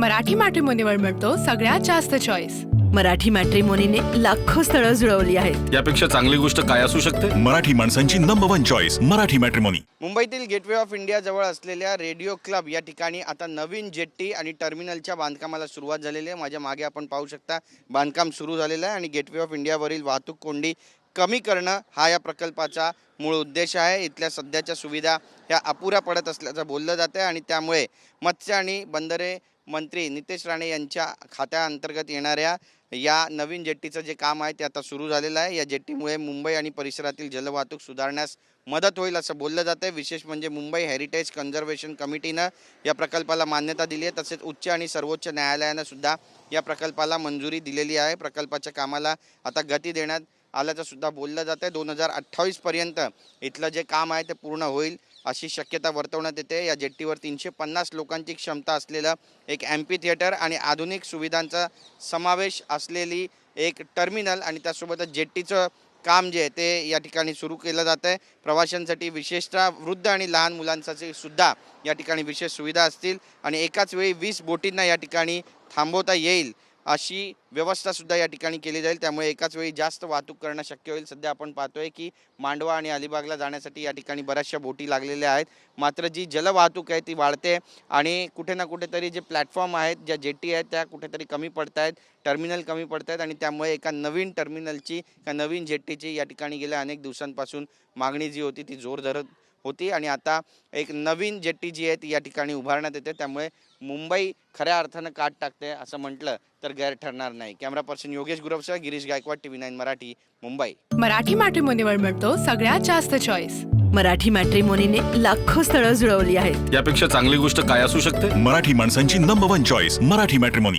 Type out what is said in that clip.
मराठी मॅट्रिमोनीवर मिळतो सगळ्यात जास्त चॉईस मराठी मॅट्रिमोनीने लाखो स्थळं जुळवली आहेत. यापेक्षा चांगली गोष्ट काय असू शकते? मराठी माणसांची number one choice Marathi matrimony मुंबईतील गेटवे ऑफ इंडिया जवळ असलेल्या रेडिओ क्लब या ठिकाणी आता नवीन जेट्टी आणि टर्मिनलच्या बांधकामाला सुरुवात झालेली आहे. माझ्या मागे आपण पाहू शकता बांधकाम सुरू झालेलं आहे आणि गेटवे ऑफ इंडियावरील वाहतूक कोंडी कमी करणं हा या प्रकल्पाचा मूळ उद्देश आहे. इथल्या सध्याच्या सुविधा ह्या अपुऱ्या पडत असल्याचं बोललं जातं आहे आणि त्यामुळे मत्स्य आणि बंदरे मंत्री नितेश राणे यांच्या खात्याअंतर्गत येणाऱ्या या नवीन जेट्टीचं जे काम आहे ते आता सुरू झालेलं आहे. या जेट्टीमुळे मुंबई आणि परिसरातील जलवाहतूक सुधारण्यास मदत होईल असं बोललं जातं आहे विशेष म्हणजे मुंबई हेरिटेज कन्झर्वेशन कमिटीनं या प्रकल्पाला मान्यता दिली आहे. तसेच उच्च आणि सर्वोच्च न्यायालयानं सुद्धा या प्रकल्पाला मंजुरी दिलेली आहे. प्रकल्पाच्या कामाला आता गती देण्यात आल्याचं सुद्धा बोललं जातं आहे दोन हजार अठ्ठावीसपर्यंत इथलं जे काम आहे ते पूर्ण होईल अशी शक्यता वर्तवण्यात येते. या जेट्टीवर तीनशे पन्नास लोकांची क्षमता असलेलं एक ॲम्पी थिएटर आणि आधुनिक सुविधांचा समावेश असलेली एक टर्मिनल आणि त्यासोबतच जेट्टीचं काम जे आहे ते या ठिकाणी सुरू केलं जातं आहे प्रवाशांसाठी विशेषतः वृद्ध आणि लहान मुलांसाठी सुद्धा या ठिकाणी विशेष सुविधा असतील आणि एकाच वेळी वीस बोटींना या ठिकाणी थांबवता येईल. अशी व्यवस्थासुद्धा या ठिकाणी केली जाईल. त्यामुळे एकाच वेळी जास्त वाहतूक करणं शक्य होईल. सध्या आपण पाहतोय की मांडवा आणि अलिबागला जाण्यासाठी या ठिकाणी बऱ्याचशा बोटी लागलेल्या आहेत. मात्र जी जलवाहतूक आहे ती वाढते आणि कुठे ना कुठेतरी जे प्लॅटफॉर्म आहेत ज्या जेटी आहेत त्या कुठेतरी कमी पडत आहेत टर्मिनल कमी पडत आहेत आणि त्यामुळे एका नवीन टर्मिनलची एका नवीन जेटीची या ठिकाणी गेल्या अनेक दिवसांपासून मागणी जी होती ती जोर धरत होती आणि आता एक नवीन जेट्टी जी आहे ती या ठिकाणी उभारण्यात येते. त्यामुळे मुंबई खऱ्या अर्थानं काट टाकते असं म्हटलं तर गैर ठरणार नाही. Camera person Yogesh गुरवसह Girish Gaikwad T V nine Marathi Mumbai. Marathi मॅट्रिमोनीवर मिळतो सगळ्यात जास्त चॉईस मराठी मॅट्रिमोनीने लाखो स्थळं जुळवली आहेत. यापेक्षा चांगली गोष्ट काय असू शकते? मराठी माणसांची number one choice Marathi matrimony